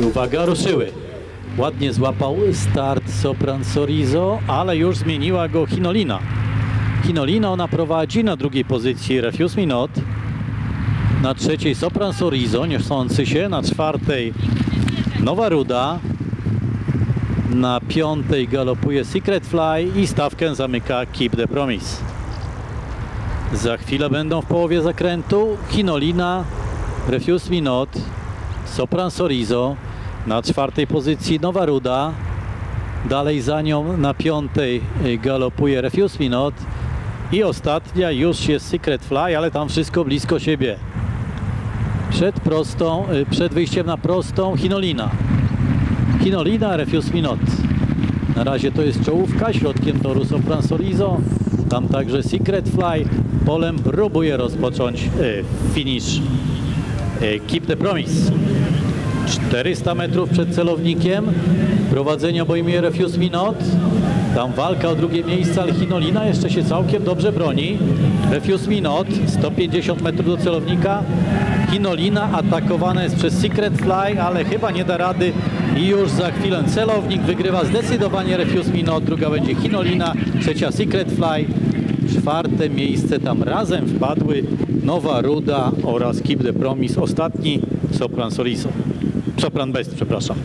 I uwaga, ruszyły. Ładnie złapał start Sopran Sorizo, ale już zmieniła go Hinolina. Hinolina ona prowadzi na drugiej pozycji Refuse Minot. Na trzeciej Sopran Sorizo, niosący się. Na czwartej Nowa Ruda. Na piątej galopuje Secret Fly i stawkę zamyka Keep the Promise. Za chwilę będą w połowie zakrętu Hinolina, Refuse Me Not, Sopran Sorizo, na czwartej pozycji Nowa Ruda, dalej za nią na piątej y, galopuje Refuse Me Not i ostatnia już jest Secret Fly, ale tam wszystko blisko siebie. Przed prostą, y, przed wyjściem na prostą Hinolina. Hinolina, Refuse Me Not. Na razie to jest czołówka, środkiem toru Sopran Sorizo, tam także Secret Fly. Polem próbuje rozpocząć y, finish Keep the Promise. 400 metrów przed celownikiem. Prowadzenie obejmuje Refuse Me Not. Tam walka o drugie miejsce, ale Hinolina jeszcze się całkiem dobrze broni. Refuse Me Not, 150 metrów do celownika. Hinolina atakowana jest przez Secret Fly, ale chyba nie da rady i już za chwilę celownik wygrywa zdecydowanie Refuse Me Not. Druga będzie Hinolina, trzecia Secret Fly. Czwarte miejsce tam razem wpadły Nowa Ruda oraz Keep the Promise. Ostatni Sopran Soliso. Sopran Best, przepraszam.